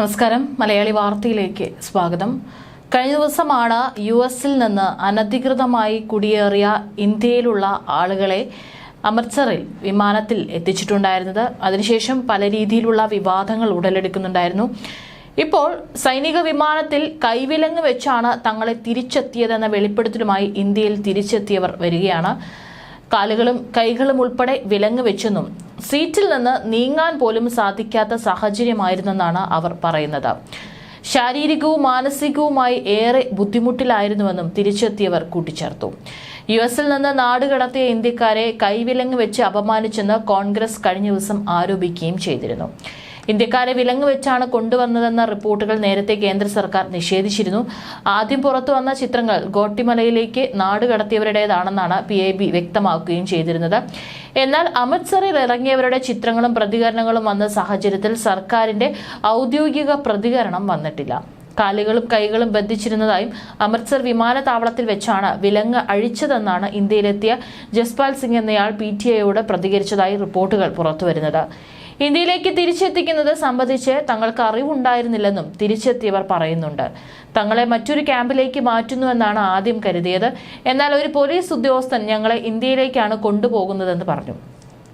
നമസ്കാരം. മലയാളി വാർത്തയിലേക്ക് സ്വാഗതം. കഴിഞ്ഞ ദിവസമാണ് യു എസിൽ നിന്ന് അനധികൃതമായി കുടിയേറിയ ഇന്ത്യയിലുള്ള ആളുകളെ അമൃത്സറിൽ വിമാനത്തിൽ എത്തിച്ചിട്ടുണ്ടായിരുന്നത്. അതിനുശേഷം പല രീതിയിലുള്ള വിവാദങ്ങൾ ഉടലെടുക്കുന്നുണ്ടായിരുന്നു. ഇപ്പോൾ സൈനിക വിമാനത്തിൽ കൈവിലങ്ങ് വെച്ചാണ് തങ്ങളെ തിരിച്ചെത്തിയതെന്ന വെളിപ്പെടുത്തലുമായി ഇന്ത്യയിൽ തിരിച്ചെത്തിയവർ വരികയാണ്. കാലുകളും കൈകളും ഉൾപ്പെടെ വിലങ്ങ് വെച്ചെന്നും സീറ്റിൽ നിന്ന് നീങ്ങാൻ പോലും സാധിക്കാത്ത സാഹചര്യമായിരുന്നെന്നാണ് അവർ പറയുന്നത്. ശാരീരികവും മാനസികവുമായി ഏറെ ബുദ്ധിമുട്ടിലായിരുന്നുവെന്നും തിരിച്ചെത്തിയവർ കൂട്ടിച്ചേർത്തു. യു എസിൽ നിന്ന് നാടുകടത്തിയ ഇന്ത്യക്കാരെ കൈവിലങ്ങ് വെച്ച് അപമാനിച്ചെന്ന് കോൺഗ്രസ് കഴിഞ്ഞ ദിവസം ആരോപിക്കുകയും ചെയ്തിരുന്നു. ഇന്ത്യക്കാരെ വിലങ്ങ് വെച്ചാണ് കൊണ്ടുവന്നതെന്ന റിപ്പോർട്ടുകൾ നേരത്തെ കേന്ദ്ര സർക്കാർ നിഷേധിച്ചിരുന്നു. ആദ്യം പുറത്തു വന്ന ചിത്രങ്ങൾ ഗോട്ടിമലയിലേക്ക് നാടുകടത്തിയവരുടേതാണെന്നാണ് പി ഐ ബി വ്യക്തമാക്കുകയും ചെയ്തിരുന്നത്. എന്നാൽ അമൃത്സറിൽ ഇറങ്ങിയവരുടെ ചിത്രങ്ങളും പ്രതികരണങ്ങളും വന്ന സാഹചര്യത്തിൽ സർക്കാരിന്റെ ഔദ്യോഗിക പ്രതികരണം വന്നിട്ടില്ല. കാലുകളും കൈകളും ബന്ധിച്ചിരുന്നതായും അമൃത്സർ വിമാനത്താവളത്തിൽ വെച്ചാണ് വിലങ്ങ് അഴിച്ചതെന്നാണ് ഇന്ത്യയിലെത്തിയ ജസ്പാൽ സിംഗ് എന്നയാൾ പി ടി ഐയോട് പ്രതികരിച്ചതായി റിപ്പോർട്ടുകൾ പുറത്തുവരുന്നത്. ഇന്ത്യയിലേക്ക് തിരിച്ചെത്തിക്കുന്നത് സംബന്ധിച്ച് തങ്ങൾക്ക് അറിവുണ്ടായിരുന്നില്ലെന്നും തിരിച്ചെത്തിയവർ പറയുന്നുണ്ട്. തങ്ങളെ മറ്റൊരു ക്യാമ്പിലേക്ക് മാറ്റുന്നുവെന്നാണ് ആദ്യം കരുതിയത്. എന്നാൽ ഒരു പോലീസ് ഉദ്യോഗസ്ഥൻ ഞങ്ങളെ ഇന്ത്യയിലേക്കാണ് കൊണ്ടുപോകുന്നതെന്ന് പറഞ്ഞു.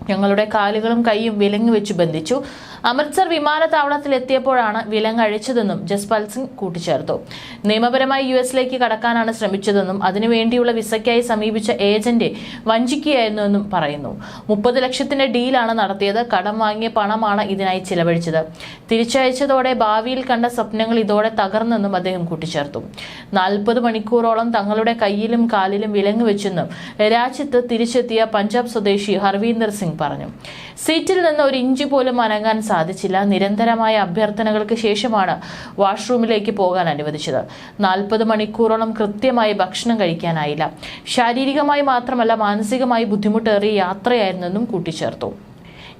ഞങ്ങളുടെ കാലുകളും കൈയും വിലങ്ങ് വെച്ച് ബന്ധിച്ചു. അമൃത്സർ വിമാനത്താവളത്തിൽ എത്തിയപ്പോഴാണ് വിലങ്ങ് അഴിച്ചതെന്നും ജസ്പാൽ സിംഗ് കൂട്ടിച്ചേർത്തു. നിയമപരമായി യു എസിലേക്ക് കടക്കാനാണ് ശ്രമിച്ചതെന്നും അതിനുവേണ്ടിയുള്ള വിസയ്ക്കായി സമീപിച്ച ഏജന്റ് വഞ്ചിക്കുകയായിരുന്നുവെന്നും പറയുന്നു. മുപ്പത് ലക്ഷത്തിന്റെ ഡീലാണ് നടത്തിയത്. കടം വാങ്ങിയ പണമാണ് ഇതിനായി ചിലവഴിച്ചത്. തിരിച്ചയച്ചതോടെ ഭാവിയിൽ കണ്ട സ്വപ്നങ്ങൾ ഇതോടെ തകർന്നെന്നും അദ്ദേഹം കൂട്ടിച്ചേർത്തു. നാൽപ്പത് മണിക്കൂറോളം തങ്ങളുടെ കയ്യിലും കാലിലും വിലങ്ങ് വെച്ചെന്നും രാജ്യത്ത് തിരിച്ചെത്തിയ പഞ്ചാബ് സ്വദേശി ഹർവീന്ദർ സിംഗ് പറഞ്ഞു. സീറ്റിൽ നിന്ന് ഒരു ഇഞ്ച് പോലും അനങ്ങാൻ സാധിച്ചില്ല. നിരന്തരമായ അഭ്യർത്ഥനകൾക്ക് ശേഷമാണ് വാഷ്റൂമിലേക്ക് പോകാൻ അനുവദിച്ചത്. നാൽപ്പത് മണിക്കൂറോളം കൃത്യമായി ഭക്ഷണം കഴിക്കാനായില്ല. ശാരീരികമായി മാത്രമല്ല മാനസികമായി ബുദ്ധിമുട്ടേറിയ യാത്രയായിരുന്നെന്നും കൂട്ടിച്ചേർത്തു.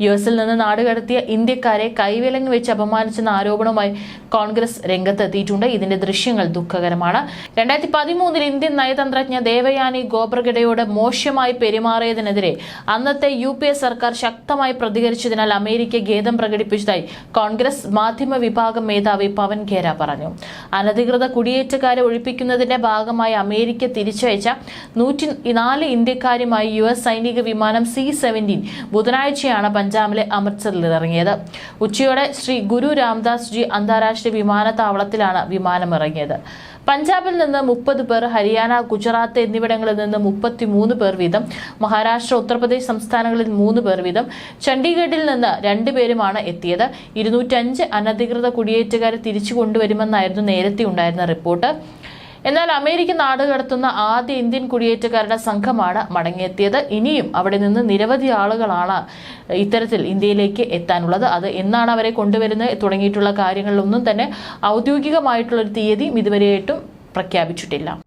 യു എസിൽ നിന്ന് നാടുകടത്തിയ ഇന്ത്യക്കാരെ കൈവിലങ്ങ് വെച്ച് അപമാനിച്ചെന്ന ആരോപണവുമായി കോൺഗ്രസ് രംഗത്തെത്തിയിട്ടുണ്ട്. ഇതിന്റെ ദൃശ്യങ്ങൾ ദുഃഖകരമാണ്. രണ്ടായിരത്തി പതിമൂന്നിൽ ഇന്ത്യൻ നയതന്ത്രജ്ഞ ദേവയാനി ഗോബ്രഗഡയോട് മോശമായി പെരുമാറിയതിനെതിരെ അന്നത്തെ യു സർക്കാർ ശക്തമായി പ്രതികരിച്ചതിനാൽ അമേരിക്ക ഖേദം പ്രകടിപ്പിച്ചതായി കോൺഗ്രസ് മാധ്യമ വിഭാഗം മേധാവി പവൻ ഖേര പറഞ്ഞു. അനധികൃത കുടിയേറ്റക്കാരെ ഒഴിപ്പിക്കുന്നതിന്റെ ഭാഗമായി അമേരിക്ക തിരിച്ചയച്ച നൂറ്റി നാല് ഇന്ത്യക്കാരുമായി യു എസ് സൈനിക വിമാനം സി സെവന്റീൻ ബുധനാഴ്ചയാണ് പഞ്ചാബിലെ അമൃത്സറിൽ ഇറങ്ങിയത്. ഉച്ചയോടെ ശ്രീ ഗുരു രാംദാസ് ജി അന്താരാഷ്ട്ര വിമാനത്താവളത്തിലാണ് വിമാനം ഇറങ്ങിയത്. പഞ്ചാബിൽ നിന്ന് മുപ്പത് പേർ ഹരിയാന ഗുജറാത്ത് എന്നിവിടങ്ങളിൽ നിന്ന് മുപ്പത്തിമൂന്ന് പേർ വീതം മഹാരാഷ്ട്ര ഉത്തർപ്രദേശ് സംസ്ഥാനങ്ങളിൽ മൂന്ന് പേർ വീതം ചണ്ഡീഗഡിൽ നിന്ന് രണ്ടുപേരുമാണ് എത്തിയത്. ഇരുന്നൂറ്റഞ്ച് അനധികൃത കുടിയേറ്റക്കാരെ തിരിച്ചു കൊണ്ടുവരുമെന്നായിരുന്നു നേരത്തെ ഉണ്ടായിരുന്ന റിപ്പോർട്ട്. എന്നാൽ അമേരിക്ക നാടുകടത്തുന്ന ആദ്യ ഇന്ത്യൻ കുടിയേറ്റക്കാരുടെ സംഘമാണ് മടങ്ങിയെത്തിയത്. ഇനിയും അവിടെ നിന്ന് നിരവധി ആളുകളാണ് ഇത്തരത്തിൽ ഇന്ത്യയിലേക്ക് എത്താനുള്ളത്. അത് എന്നാണ് അവരെ കൊണ്ടുവരുന്നത്? തുടങ്ങിയിട്ടുള്ള കാര്യങ്ങളിലൊന്നും തന്നെ ഔദ്യോഗികമായിട്ടുള്ളൊരു തീയതി ഇതുവരെയായിട്ടും പ്രഖ്യാപിച്ചിട്ടില്ല.